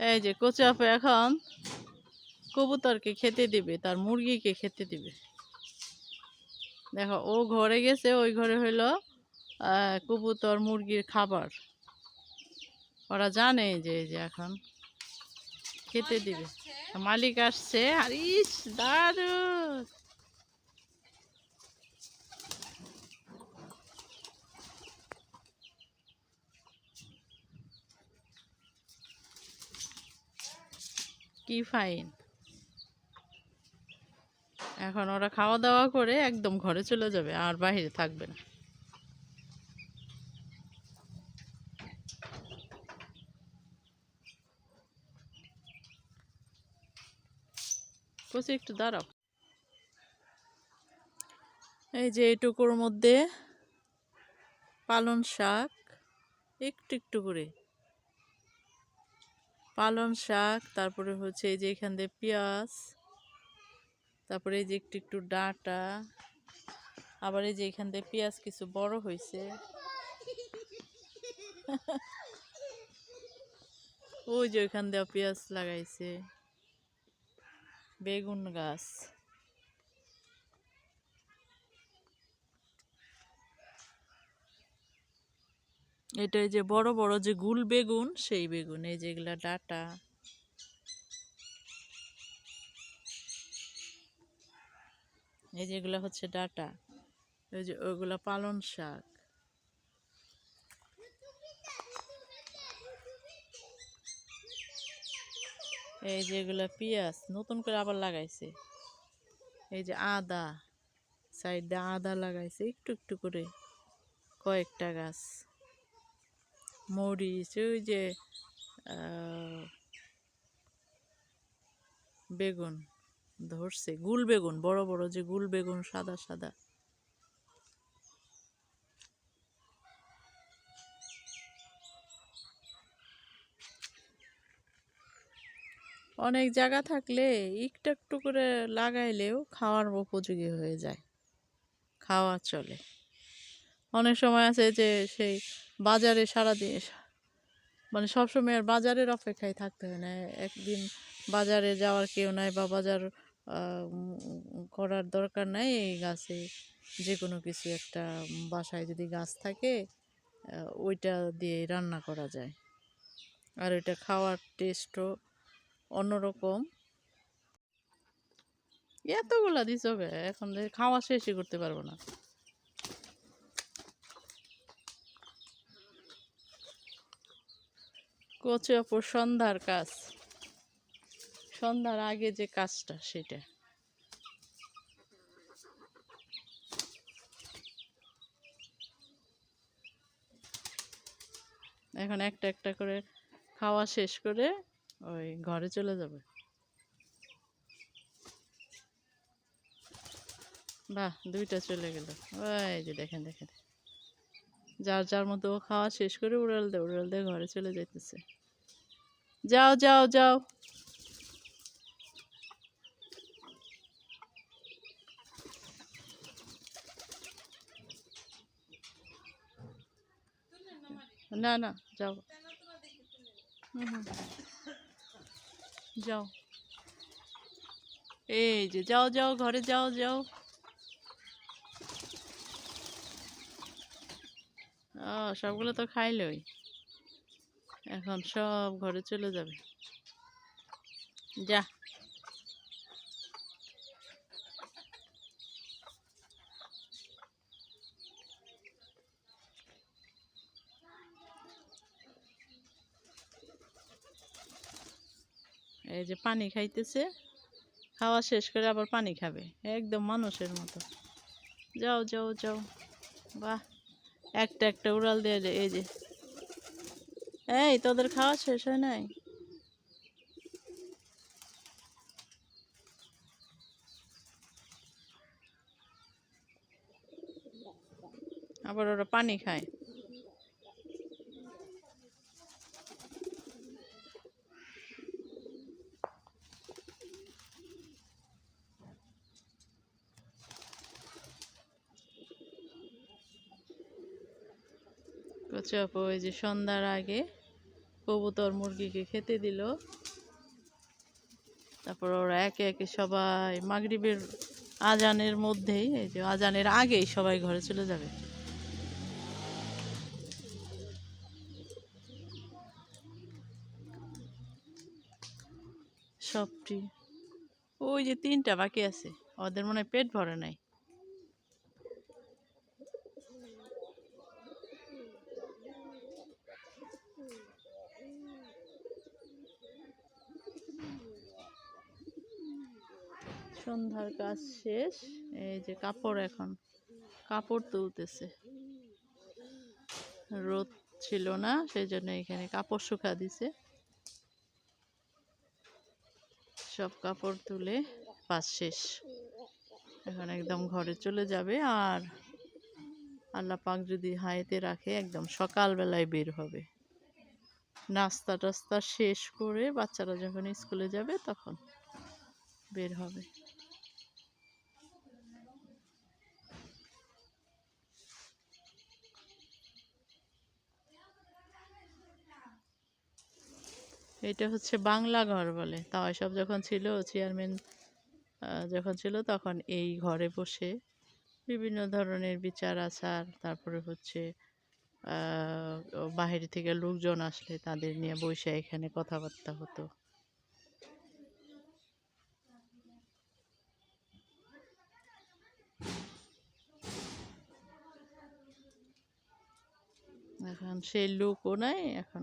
এই যে কচু আপু এখন কবুতরকে খেতে দিবে, তার মুরগিকে খেতে দিবে। দেখো, ও ঘরে গেছে, ওই ঘরে হইল কবুতর, মুরগির খাবার। ওরা জানে যে এই যে এখন খেতে দিবে। মালিক আসছে। আর ইস, দারুণ! কি ফাইন এখন ওরা খাওয়া দাওয়া করে একদম ঘরে চলে যাবে, আর বাইরে থাকবে না। কচি, একটু দাঁড়াও। এই যে এইটুকুর মধ্যে পালন শাক, একটু একটু করে। পালন শাক, তারপরে হচ্ছে এই যে এখান দিয়ে পেঁয়াজ, তারপরে এই যে একটু একটু ডাঁটা, আবার এই যে এখান দিয়ে পেঁয়াজ কিছু বড় হয়েছে ওই যে ওইখান দিয়ে পেঁয়াজ লাগাইছে। বেগুন গাছ। এটা যে বড় বড় যে গুল বেগুন, সেই বেগুন। এই যেগুলা ডাটা। এই যেগুলা হচ্ছে ডাটা। ওই যে ওইগুলা পালন শাক। এই যেগুলা পেঁয়াজ, নতুন করে আবার লাগাইছে। এই যে আদা, সাইডে আদা লাগাইছে, একটু একটু করে কয়েকটা গাছ। মরিচ ওই যে বেগুন ধরছে গুল বেগুন বড় বড় যে গুল বেগুন সাদা সাদা অনেক জায়গা থাকলে একটু একটু করে লাগাইলেও খাওয়ার উপযোগী হয়ে যায়। খাওয়া চলে। অনেক সময় আছে যে সেই বাজারে সারাদিন মানে সবসময় আর বাজারের অপেক্ষায় থাকতে হয় না। একদিন বাজারে যাওয়ার কেউ নাই বা বাজার করার দরকার নাই এই গাছে যে কোনো কিছু একটা বাসায় যদি গাছ থাকে ওইটা দিয়ে রান্না করা যায়। আর এটা খাওয়ার টেস্টও অন্যরকম। এতগুলা দিছ এখন খাওয়া শেষই করতে পারব না। কচু অপর সন্ধ্যার কাজ। সন্ধ্যার আগে যে কাজটা, সেটা। এখন একটা একটা করে খাওয়া শেষ করে ওই ঘরে চলে যাবে। বাহ, দুইটা চলে গেল। ওই যে দেখেন দেখেন। যার যার মতো খাওয়া শেষ করে উড়াল দে উড়াল দে, ঘরে চলে যাইতেছে। যাও যাও যাও। না না, যাও। যাও। এই যে, যাও যাও, ঘরে যাও যাও। ও সবগুলো তো খাইলই। এখন সব ঘরে চলে যাবে। যা। এই যে পানি খাইতেছে, খাওয়া শেষ করে আবার পানি খাবে, একদম মানুষের মতো। যাও যাও যাও। বাহ, একটা একটা উড়াল দিয়ে এই যে এই, তোদের খাওয়া শেষ হয় নাই? আবার ওরা পানি খায়। কচু আপু ওই যে সন্ধ্যার আগে কবুতর মুরগিকে খেতে দিল। তারপর ওরা একে একে সবাই মাগরিবের আজানের মধ্যেই, এই যে আজানের আগেই সবাই ঘরে চলে যাবে। সবটি ওই যে তিনটা বাকি আছে। ওদের মনে হয় পেট ভরে নাই। সন্ধ্যার কাজ শেষ। এই যে কাপড় এখন, কাপড় তুলতেছে। রোদ ছিল না সেই জন্য এখানে কাপড় শুকা দিছে। সব কাপড় তুলে কাজ শেষ। এখন একদম ঘরে চলে যাবে আর আল্লাহ পাক যদি হাইতে রাখে, একদম সকালবেলায় বের হবে। নাস্তা টাস্তা শেষ করে বাচ্চারা যখন স্কুলে যাবে, তখন বের হবে। এটা হচ্ছে বাংলা ঘর বলে। তাও সব যখন ছিল চেয়ারম্যান যখন ছিল তখন এই ঘরে বসে বিভিন্ন ধরনের বিচার, আচার, তারপরে হচ্ছে বাহির থেকে লোকজন আসলে তাদের নিয়ে বসে এখানে কথাবার্তা হতো। এখন সেই লোকও নাই, এখন